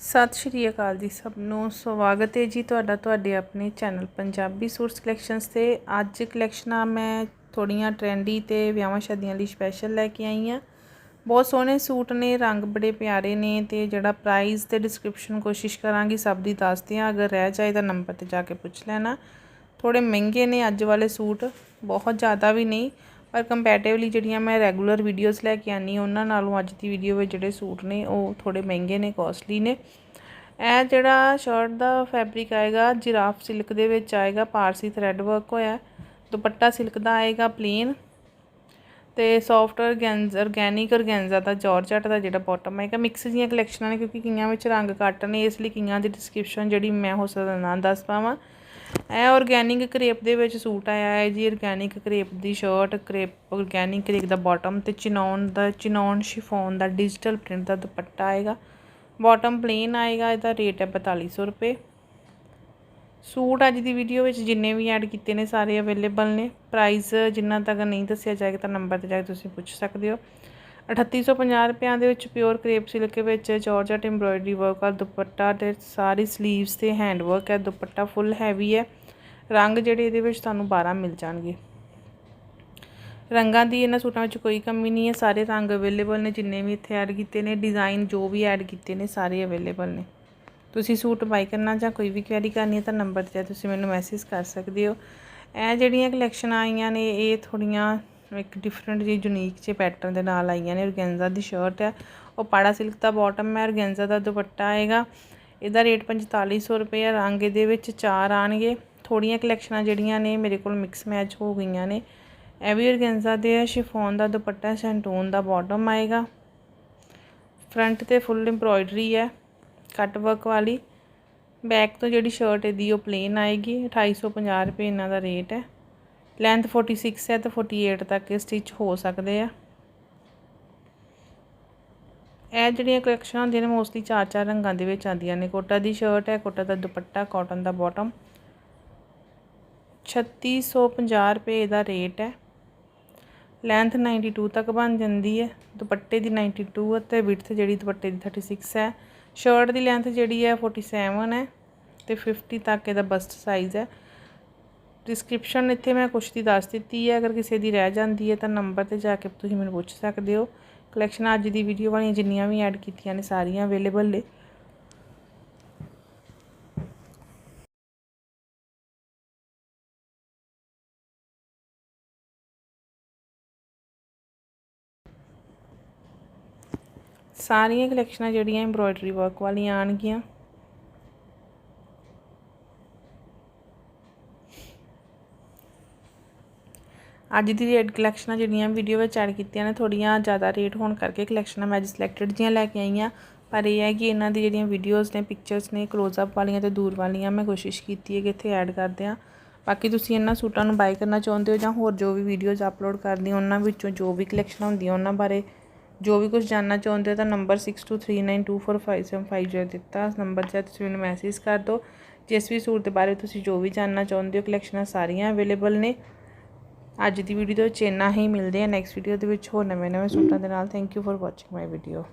ਸਤਿ ਸ਼੍ਰੀ ਅਕਾਲ ਜੀ ਸਭ ਨੂੰ। ਸਵਾਗਤ ਹੈ ਜੀ ਤੁਹਾਡਾ ਤੁਹਾਡੇ ਆਪਣੇ ਚੈਨਲ ਪੰਜਾਬੀ ਸੂਟਸ ਕਲੈਕਸ਼ਨਸ ਤੇ। ਅੱਜ ਕਲੈਕਸ਼ਨਾਂ ਮੈਂ ਥੋੜੀਆਂ ਟ੍ਰੈਂਡੀ ਤੇ ਵਿਆਹਾਂ ਸ਼ਾਦੀਆਂ ਲਈ ਸਪੈਸ਼ਲ ਲੈ ਕੇ ਆਈ ਹਾਂ। ਬਹੁਤ ਸੋਹਣੇ ਸੂਟ ਨੇ, ਰੰਗ ਬੜੇ ਪਿਆਰੇ ਨੇ ਤੇ ਜਿਹੜਾ ਪ੍ਰਾਈਸ ਤੇ ਡਿਸਕ੍ਰਿਪਸ਼ਨ ਕੋਸ਼ਿਸ਼ ਕਰਾਂਗੀ ਸਭ ਦੀ ਦੱਸਦੇ ਆ ਅਗਰ ਰਹਿ ਜਾਏ ਤਾਂ ਨੰਬਰ ਤੇ ਜਾ ਕੇ ਪੁੱਛ ਲੈਣਾ। ਥੋੜੇ ਮਹਿੰਗੇ ਨੇ ਅੱਜ ਵਾਲੇ ਸੂਟ, ਬਹੁਤ ਜ਼ਿਆਦਾ ਵੀ ਨਹੀਂ। ਪਰ ਕੰਪੈਟੀਬਲੀ ਜਿਹੜੀਆਂ ਮੈਂ ਰੈਗੂਲਰ ਵੀਡੀਓਜ਼ ਲੈ ਕੇ ਆਨੀ ਉਹਨਾਂ ਨਾਲੋਂ ਅੱਜ ਦੀ ਵੀਡੀਓ ਵਿੱਚ ਜਿਹੜੇ ਸੂਟ ਨੇ, ਉਹ ਥੋੜੇ ਮਹਿੰਗੇ ਨੇ ਕੋਸਟਲੀ ਨੇ। ਇਹ ਜਿਹੜਾ ਸ਼ਰਟ ਦਾ ਫੈਬਰਿਕ ਆਏਗਾ ਜਿਰਾਫ ਸਿਲਕ ਦੇ ਵਿੱਚ ਆਏਗਾ, ਪਾਰਸੀ ਥ੍ਰੈਡ ਵਰਕ ਹੋਇਆ, ਦੁਪੱਟਾ ਸਿਲਕ ਦਾ ਆਏਗਾ ਪਲੇਨ ਤੇ ਸੌਫਟ ਔਰਗੈਂਜ਼ ਆਰਗੈਨਿਕ ਔਰਗੈਂਜ਼ਾ ਦਾ ਜਾਰਜਟ ਦਾ ਜਿਹੜਾ ਬਾਟਮ ਆਏਗਾ। ਮਿਕਸ ਜੀਆਂ ਕਲੈਕਸ਼ਨਾਂ ਨੇ, ਕਿਉਂਕਿ ਕਈਆਂ ਵਿੱਚ ਰੰਗ ਘੱਟ ਨੇ, ਇਸ ਲਈ ਕਈਆਂ ਦੀ ਡਿਸਕ੍ਰਿਪਸ਼ਨ ਜਿਹੜੀ ਮੈਂ ਹੋ ਸਕਦਾ ਨਾ ਦੱਸ ਪਾਵਾਂ। ਇਹ ਆਰਗੈਨਿਕ ਕਰੇਪ ਦੇ ਵਿੱਚ ਸੂਟ ਆਇਆ ਹੈ ਜੀ ਆਰਗੈਨਿਕ ਕਰੇਪ ਦੀ ਸ਼ਰਟ ਕਰੇਪ ਆਰਗੈਨਿਕ ਕਰੇਪ ਦਾ ਬਾਟਮ ਤੇ ਚਿਨੌਨ ਦਾ ਚਿਨੌਨ ਸ਼ਿਫੋਨ ਦਾ ਡਿਜੀਟਲ ਪ੍ਰਿੰਟ ਦਾ ਦੁਪੱਟਾ ਆਏਗਾ। ਬਾਟਮ ਪਲੇਨ ਆਏਗਾ, ਇਹਦਾ ਰੇਟ ਹੈ 4200 ਰੁਪਏ। ਸੂਟ ਅੱਜ ਦੀ ਵੀਡੀਓ ਵਿੱਚ ਜਿੰਨੇ ਵੀ ਐਡ ਕੀਤੇ ਨੇ, ਸਾਰੇ ਅਵੇਲੇਬਲ ਨੇ। ਪ੍ਰਾਈਸ ਜਿੰਨਾ ਤੱਕ ਨਹੀਂ ਦੱਸਿਆ ਜਾਏਗਾ ਤਾਂ ਨੰਬਰ ਤੇ ਜਾ ਕੇ ਤੁਸੀਂ ਪੁੱਛ ਸਕਦੇ ਹੋ। 3850 ਰੁਪਿਆਂ ਦੇ ਵਿੱਚ ਪਿਓਰ ਕ੍ਰੇਪ ਸਿਲਕ ਵਿੱਚ ਜਾਰਜਟ ਐਮਬ੍ਰੋਇਡਰੀ ਵਰਕ ਆ। ਦੁਪੱਟਾ ਤੇ ਸਾਰੀ ਸਲੀਵਸ ਤੇ ਹੈਂਡ ਵਰਕ ਹੈ ਦੁਪੱਟਾ ਫੁੱਲ ਹੈਵੀ ਹੈ ਰੰਗ ਜਿਹੜੇ ਇਹਦੇ ਵਿੱਚ ਤੁਹਾਨੂੰ 12 ਮਿਲ ਜਾਣਗੇ। ਰੰਗਾਂ ਦੀ ਇਹਨਾਂ ਸੂਟਾਂ ਵਿੱਚ ਕੋਈ ਕਮੀ ਨਹੀਂ ਹੈ। ਸਾਰੇ ਰੰਗ ਅਵੇਲੇਬਲ ਨੇ। ਜਿੰਨੇ ਵੀ ਇੱਥੇ ਐਡ ਕੀਤੇ ਨੇ ਡਿਜ਼ਾਈਨ ਜੋ ਵੀ ਐਡ ਕੀਤੇ ਨੇ, ਸਾਰੇ ਅਵੇਲੇਬਲ ਨੇ। ਤੁਸੀਂ ਸੂਟ ਬਾਈ ਕਰਨਾ ਜਾਂ ਕੋਈ ਵੀ ਕੁਐਰੀ ਕਰਨੀ ਹੈ ਤਾਂ ਨੰਬਰ ਤੇ ਤੁਸੀਂ ਮੈਨੂੰ ਮੈਸੇਜ ਕਰ ਸਕਦੇ ਹੋ। ਇਹ ਜਿਹੜੀਆਂ ਕਲੈਕਸ਼ਨ ਆਈਆਂ ਨੇ, ਇਹ ਥੋੜੀਆਂ ਇੱਕ ਡਿਫਰੈਂਟ ਜੀ ਯੂਨੀਕ ਜੇ ਪੈਟਰਨ ਦੇ ਨਾਲ ਆਈਆਂ ਨੇ ਔਰਗੈਂਜ਼ਾ ਦੀ ਸ਼ਰਟ ਹੈ ਉਹ ਪਾੜਾ ਸਿਲਕ ਦਾ ਬਾਟਮ ਹੈ ਔਰਗੈਂਜ਼ਾ ਦਾ ਦੁਪੱਟਾ ਆਏਗਾ। ਇਹਦਾ ਰੇਟ 4500 ਰੁਪਏ ਹੈ ਰੰਗ ਇਹਦੇ ਵਿੱਚ ਚਾਰ ਆਣਗੇ ਥੋੜੀਆਂ ਕਲੈਕਸ਼ਨਾਂ ਜਿਹੜੀਆਂ ਨੇ ਮੇਰੇ ਕੋਲ ਮਿਕਸ ਮੈਚ ਹੋ ਗਈਆਂ ਨੇ। ਇਹ ਵੀ ਔਰਗੈਂਜ਼ਾ ਦੇ ਹੈ ਸ਼ਿਫੋਨ ਦਾ ਦੁਪੱਟਾ ਸੈਂਟੂਨ ਦਾ ਬਾਟਮ ਆਏਗਾ। ਫਰੰਟ ਤੇ ਫੁੱਲ ਐਮਬ੍ਰੋਇਡਰੀ ਹੈ ਕੱਟ ਵਰਕ ਵਾਲੀ। ਬੈਕ ਤੋਂ ਜਿਹੜੀ ਸ਼ਰਟ ਇਹਦੀ ਉਹ ਪਲੇਨ ਆਏਗੀ। 2850 ਰੁਪਏ ਇਹਨਾਂ ਦਾ ਰੇਟ ਹੈ। ਲੈਂਥ 46 ਹੈ ਤੇ 48 ਤੱਕ ਇਹ ਸਟਿਚ ਹੋ ਸਕਦੇ ਆ। ਇਹ ਜਿਹੜੀਆਂ ਕਲੈਕਸ਼ਨਾਂ ਹੁੰਦੀਆਂ ਨੇ ਮੋਸਟਲੀ ਚਾਰ ਚਾਰ ਰੰਗਾਂ ਦੇ ਵਿੱਚ ਆਉਂਦੀਆਂ ਨੇ। ਕੋਟਾ ਦੀ ਸ਼ਰਟ ਹੈ, ਕੋਟਾ ਦਾ ਦੁਪੱਟਾ ਕਾਟਨ ਦਾ ਬਾਟਮ 3650 ਰੁਪਏ ਦਾ ਰੇਟ ਹੈ। ਲੈਂਥ 92 ਤੱਕ ਬਣ ਜਾਂਦੀ ਹੈ। ਦੁਪੱਟੇ ਦੀ 92 ਹੈ ਤੇ ਵਿਡਥ ਜਿਹੜੀ ਦੁਪੱਟੇ ਦੀ 36 ਹੈ। ਸ਼ਰਟ ਦੀ ਲੈਂਥ ਜਿਹੜੀ ਹੈ 47 ਹੈ ਤੇ 50 ਤੱਕ ਇਹਦਾ ਬਸਟ ਸਾਈਜ਼ ਹੈ। ਡਿਸਕ੍ਰਿਪਸ਼ਨ ਇੱਥੇ ਮੈਂ ਕੁਛ ਦੀ ਦੱਸ ਦਿੱਤੀ ਹੈ। ਅਗਰ ਕਿਸੇ ਦੀ ਰਹਿ ਜਾਂਦੀ ਹੈ ਤਾਂ ਨੰਬਰ ਤੇ ਜਾ ਕੇ ਤੁਸੀਂ ਮੈਨੂੰ ਪੁੱਛ ਸਕਦੇ ਹੋ। ਕਲੈਕਸ਼ਨ ਅੱਜ ਦੀ ਵੀਡੀਓ ਵਾਲੀਆਂ ਜਿੰਨੀਆਂ ਵੀ ਐਡ ਕੀਤੀਆਂ ਨੇ ਸਾਰੀਆਂ ਅਵੇਲੇਬਲ ਨੇ। ਸਾਰੀਆਂ ਕਲੈਕਸ਼ਨਾਂ ਜਿਹੜੀਆਂ ਐਮਬ੍ਰੋਇਡਰੀ ਵਰਕ ਵਾਲੀਆਂ ਆਣਗੀਆਂ ਅੱਜ ਦੀ ਰੇਟ ਕਲੈਕਸ਼ਨਾਂ ਜਿਹੜੀਆਂ ਵੀਡੀਓ ਵਿੱਚ ਐਡ ਕੀਤੀਆਂ ਨੇ ਥੋੜੀਆਂ ਜ਼ਿਆਦਾ ਰੇਟ ਹੋਣ ਕਰਕੇ ਕਲੈਕਸ਼ਨਾਂ ਮੈਂ ਅੱਜ ਸਿਲੈਕਟਡ ਜੀਆਂ ਲੈ ਕੇ ਆਈਆਂ ਪਰ ਇਹ ਹੈ ਕਿ ਇਹਨਾਂ ਦੀ ਜਿਹੜੀਆਂ ਵੀਡੀਓਜ਼ ਨੇ ਪਿਕਚਰਸ ਨੇ ਕਲੋਜ਼-ਅਪ ਵਾਲੀਆਂ ਤੇ ਦੂਰ ਵਾਲੀਆਂ, ਮੈਂ ਕੋਸ਼ਿਸ਼ ਕੀਤੀ ਹੈ ਕਿ ਇੱਥੇ ਐਡ ਕਰਦੇ ਆ ਬਾਕੀ ਤੁਸੀਂ ਇਹਨਾਂ ਸੂਟਾਂ ਨੂੰ ਬਾਈ ਕਰਨਾ ਚਾਹੁੰਦੇ ਹੋ ਜਾਂ ਹੋਰ ਜੋ ਵੀ ਵੀਡੀਓਜ਼ ਅਪਲੋਡ ਕਰਦੀ ਉਹਨਾਂ ਵਿੱਚੋਂ ਜੋ ਵੀ ਕਲੈਕਸ਼ਨ ਹੁੰਦੀਆਂ, ਉਹਨਾਂ ਬਾਰੇ ਜੋ ਵੀ ਕੁਝ ਜਾਨਣਾ ਚਾਹੁੰਦੇ ਹੋ ਤਾਂ ਨੰਬਰ 6239245750 ਦਿੱਤਾ ਇਸ ਨੰਬਰ 'ਤੇ ਤੁਸੀਂ ਮੈਨੂੰ ਮੈਸੇਜ ਕਰ ਦਿਓ। ਜਿਸ ਵੀ ਸੂਟ ਦੇ ਬਾਰੇ ਤੁਸੀਂ ਜੋ ਵੀ ਜਾਨਣਾ ਚਾਹੁੰਦੇ ਹੋ ਕਲੈਕਸ਼ਨਾਂ ਸਾਰੀਆਂ ਅਵੇਲੇਬਲ ਨੇ। ਅੱਜ ਦੀ ਵੀਡੀਓ ਦੇ ਵਿੱਚ ਇੰਨਾ ਹੀ, ਮਿਲਦੇ ਆ ਨੈਕਸਟ ਵੀਡੀਓ ਦੇ ਵਿੱਚ ਹੋਰ ਨਵੇਂ ਨਵੇਂ ਸੂਟਾਂ ਦੇ ਨਾਲ। Thank you for watching my video